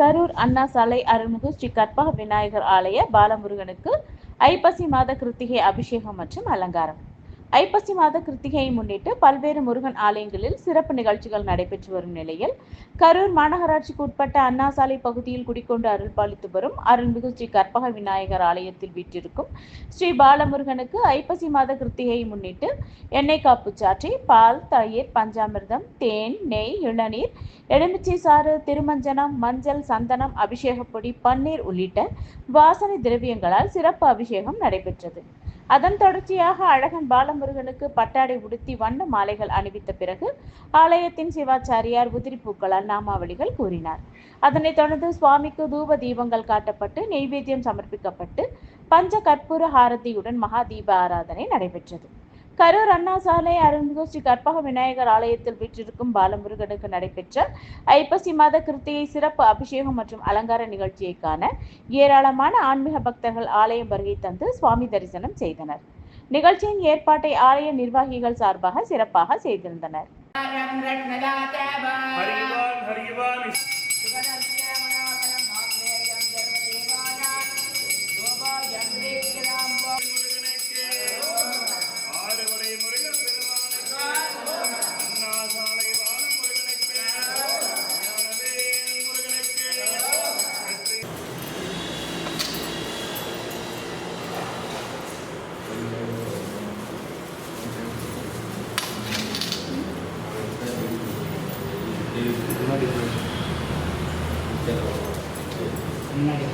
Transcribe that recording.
கரூர் அண்ணா சாலை அருள்மிகு ஸ்ரீ கற்பக விநாயகர் ஆலய பாலமுருகனுக்கு ஐப்பசி மாத கிருத்திகை அபிஷேகம் மற்றும் அலங்காரம். ஐப்பசி மாத கிருத்திகையை முன்னிட்டு பல்வேறு முருகன் ஆலயங்களில் சிறப்பு நிகழ்ச்சிகள் நடைபெற்று வரும் நிலையில் கரூர் மாநகராட்சிக்கு உட்பட்ட அண்ணாசாலை பகுதியில் குடிக்கொண்டு அருள்பாலித்து வரும் அருள்மிகு ஸ்ரீ கற்பக விநாயகர் ஆலயத்தில் வீற்றிருக்கும் ஸ்ரீ பாலமுருகனுக்கு ஐப்பசி மாத கிருத்திகையை முன்னிட்டு எண்ணெய் காப்பு சாற்றி பால் தயிர் பஞ்சாமிர்தம் தேன் நெய் இளநீர் எலுமிச்சை சாறு திருமஞ்சனம் மஞ்சள் சந்தனம் அபிஷேகப்பொடி பன்னீர் உள்ளிட்ட வாசனை திரவியங்களால் சிறப்பு அபிஷேகம் நடைபெற்றது. அதன் தொடர்ச்சியாக அழகன் பாலமுருகனுக்கு பட்டாடை உடுத்தி வண்ண மாலைகள் அணிவித்த பிறகு ஆலயத்தின் சிவாச்சாரியார் உதிரி பூக்களால் நாமாவளிகள் கூறினார். அதனைத் தொடர்ந்து சுவாமிக்கு தூப தீபங்கள் காட்டப்பட்டு நெய்வேத்தியம் சமர்ப்பிக்கப்பட்டு பஞ்ச கற்பூர ஹாரதியுடன் மகா தீப ஆராதனை நடைபெற்றது. கரூர் அண்ணா சாலை அருள்மிகு ஸ்ரீ கற்பக விநாயகர் ஆலயத்தில் வீற்றிருக்கும் பாலமுருகனுக்கு நடைபெற்ற ஐப்பசி மாத கிருத்தியை சிறப்பு அபிஷேகம் மற்றும் அலங்கார நிகழ்ச்சியை காண ஏராளமான ஆன்மீக பக்தர்கள் ஆலயம் வருகை தந்து சுவாமி தரிசனம் செய்தனர். நிகழ்ச்சியின் ஏற்பாட்டை ஆலய நிர்வாகிகள் சார்பாக சிறப்பாக செய்திருந்தனர். ఉన్నది ఉన్నది